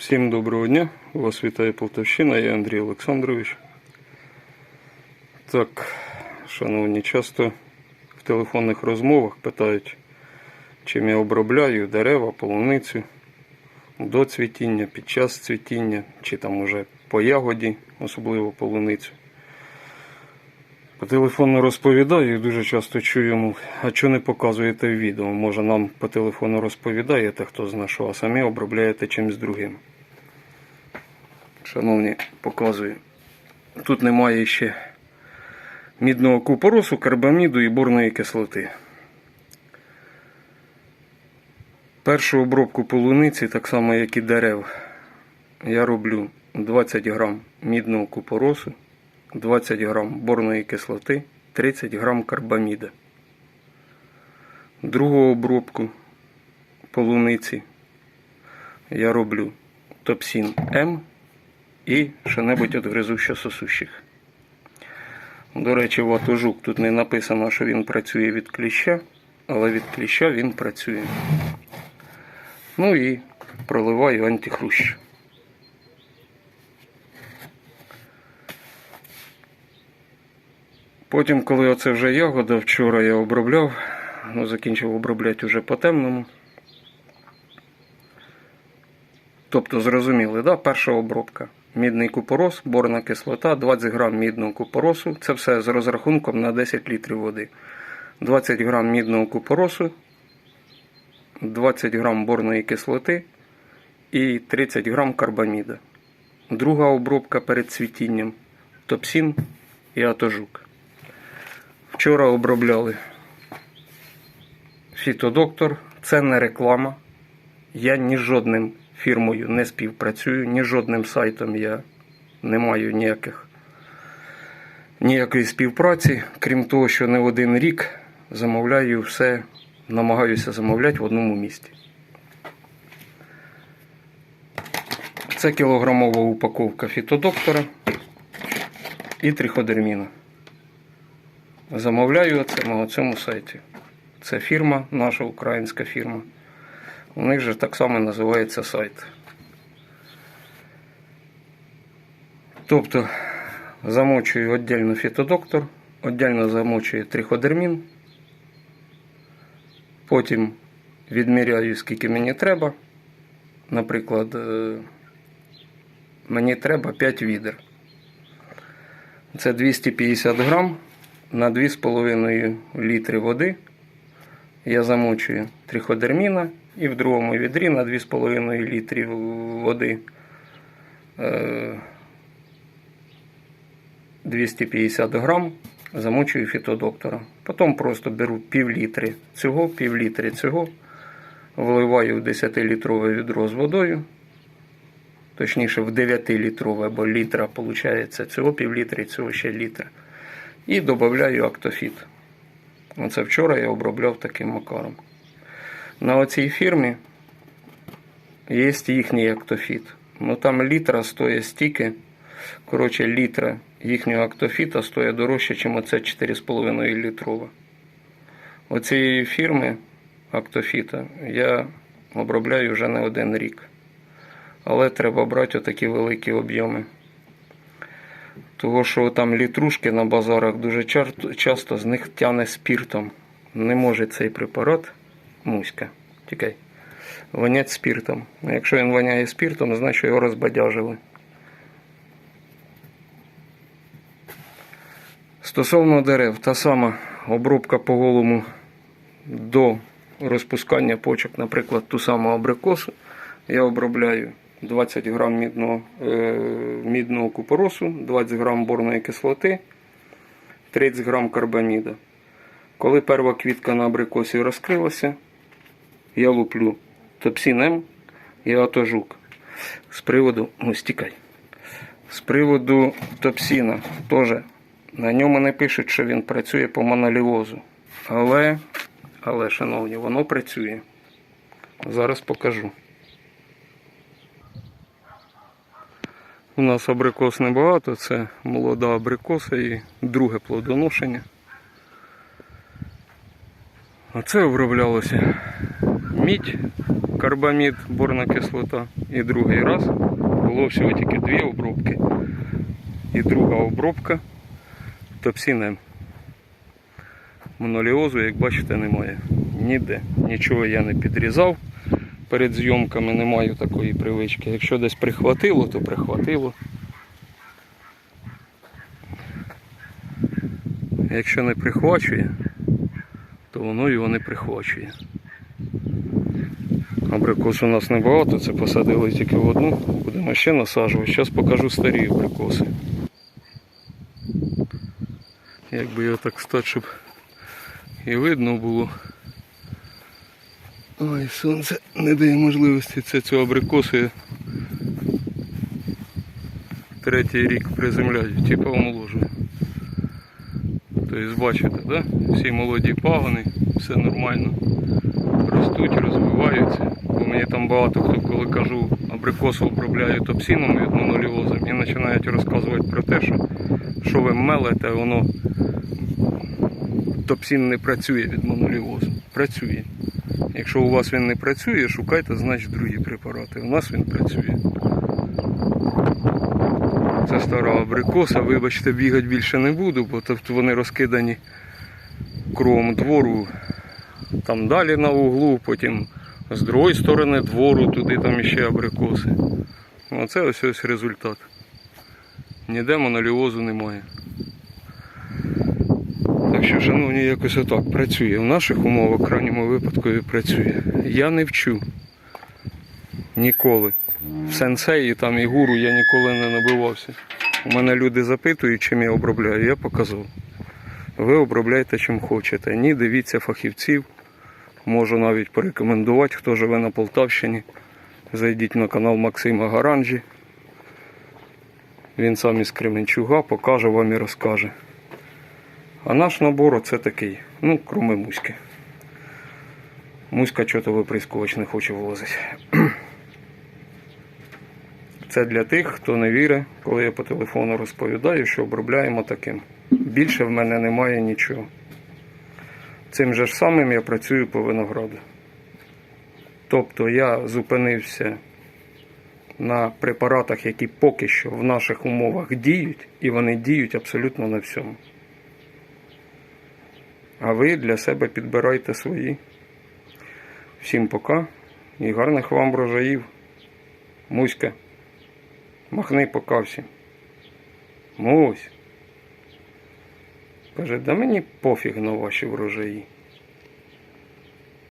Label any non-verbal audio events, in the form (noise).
Всім доброго дня. Вас вітає Полтавщина, я Андрій Олександрович. Так, шановні, часто в телефонних розмовах питають, чим я обробляю дерева, полуницю до цвітіння, під час цвітіння, чи там уже по ягоді, особливо полуницю. По телефону розповідаю дуже часто чую, мов, а чого не показуєте в відео? Може нам по телефону розповідаєте, хто зна що, а самі обробляєте чимось другим. Шановні, показую. Тут немає ще мідного купоросу, карбаміду і борної кислоти. Першу обробку полуниці, так само як і дерев, я роблю 20 грам мідного купоросу, 20 грам борної кислоти, 30 грам карбаміда. Другу обробку полуниці я роблю топсін М і що-небудь від гризущо сосущих. До речі, ватожук тут не написано, що він працює від кліща, але від кліща він працює. Ну і проливаю антихрущ. Потім, коли оце вже ягода, вчора я обробляв, ну, закінчив обробляти вже по темному. Тобто, зрозуміли, да? перша обробка. Мідний купорос, борна кислота, 20 грам мідного купоросу. Це все з розрахунком на 10 літрів води. 20 грам мідного купоросу, 20 грам борної кислоти і 30 грам карбаміда. Друга обробка перед цвітінням топсін і атожук. Вчора обробляли фітодоктор. Це не реклама. Я ні з жодним фірмою не співпрацюю, ні з жодним сайтом я не маю ніяких, ніякої співпраці, крім того, що не один рік замовляю все, намагаюся замовляти в одному місті. Це кілограмова упаковка фітодоктора і триходерміна. Замовляю це на цьому сайті. Це фірма, наша українська фірма. У них же так само називається сайт. Тобто замочую віддільно фітодоктор, віддільно замочую триходермін, потім відміряю, скільки мені треба. Наприклад, е, мені треба 5 відер. Це 250 грам на 2,5 літри води. Я замочую триходерміна і в другому відрі на 2,5 літрів води е, 250 грам замочую фітодоктора. Потім просто беру пів літри цього, пів літри цього, вливаю в 10-літрове відро з водою. Точніше, в 9-літрове, бо літра виходить цього пів літри, цього ще літра. І додаю актофіт. Оце вчора я обробляв таким макаром. На оцій фірмі є їхній актофіт. Ну там літра стоїть стільки. Коротше, літра їхнього актофіта стоїть дорожче, ніж оце 4,5 літрова. Оцієї фірми актофіта я обробляю вже не один рік. Але треба брати отакі великі об'єми. Того, що там літрушки на базарах дуже часто з них тяне спіртом. Не може цей препарат, муська, тікай, вонять спіртом. А якщо він воняє спіртом, значить його розбадяжили. Стосовно дерев, та сама обробка по голому до розпускання почок, наприклад, ту саму абрикосу, я обробляю 20 грам мідного, е, мідного купоросу, 20 грам борної кислоти, 30 грам карбаміда. Коли перша квітка на абрикосі розкрилася, я луплю топсінем і атожук. З приводу, ну стікай. З приводу топсіна теж на ньому не пишуть, що він працює по моноліозу. Але, але, шановні, воно працює. Зараз покажу. У нас абрикос небагато, це молода абрикоса і друге плодоношення. А це оброблялося мідь, карбамід, борна кислота. І другий раз було всього тільки дві обробки. І друга обробка топсінем. Моноліозу, як бачите, немає. Ніде. Нічого я не підрізав. Перед зйомками не маю такої привички. Якщо десь прихватило, то прихватило. Якщо не прихвачує, то воно його не прихвачує. Абрикос у нас небагато, це посадили тільки в одну. Будемо ще насаджувати. Зараз покажу старі абрикоси. Якби його так стати, щоб і видно було. Ой, сонце не дає можливості. Це цю абрикосу я третій рік приземляю, типу омоложую. Тобто бачите, да? всі молоді пагони, все нормально. Ростуть, розвиваються. Бо мені там багато хто, коли кажу, абрикосу обробляю топсином від моноліозу, мені починають розказувати про те, що, що ви мелите, воно топсин не працює від моноліозу. Працює. Якщо у вас він не працює, шукайте, значить, другі препарати. У нас він працює. Це стара абрикоса, вибачте, бігати більше не буду, бо тобто вони розкидані кругом двору, там далі на углу, потім з другої сторони двору, туди там іще абрикоси. Оце ось ось результат. Ніде моноліозу немає. Так що, шановні, якось отак працює. В наших умовах, в крайньому випадку, і працює. Я не вчу. Ніколи. В сенсеї там і гуру я ніколи не набивався. У мене люди запитують, чим я обробляю, я показав. Ви обробляйте чим хочете. Ні, дивіться фахівців. Можу навіть порекомендувати, хто живе на Полтавщині. Зайдіть на канал Максима Гаранжі. Він сам із Кременчуга покаже вам і розкаже. А наш набор це такий, ну, кроме муськи. Муська чого-то виприскувач не хоче вилазити. (clears throat) Це для тих, хто не вірить, коли я по телефону розповідаю, що обробляємо таким. Більше в мене немає нічого. Цим же ж самим я працюю по винограду. Тобто я зупинився на препаратах, які поки що в наших умовах діють, і вони діють абсолютно на всьому. А ви для себе підбирайте свої. Всім пока і гарних вам врожаїв. Муська. Махни пока всім. Мусь. Каже, да мені пофіг на ваші врожаї.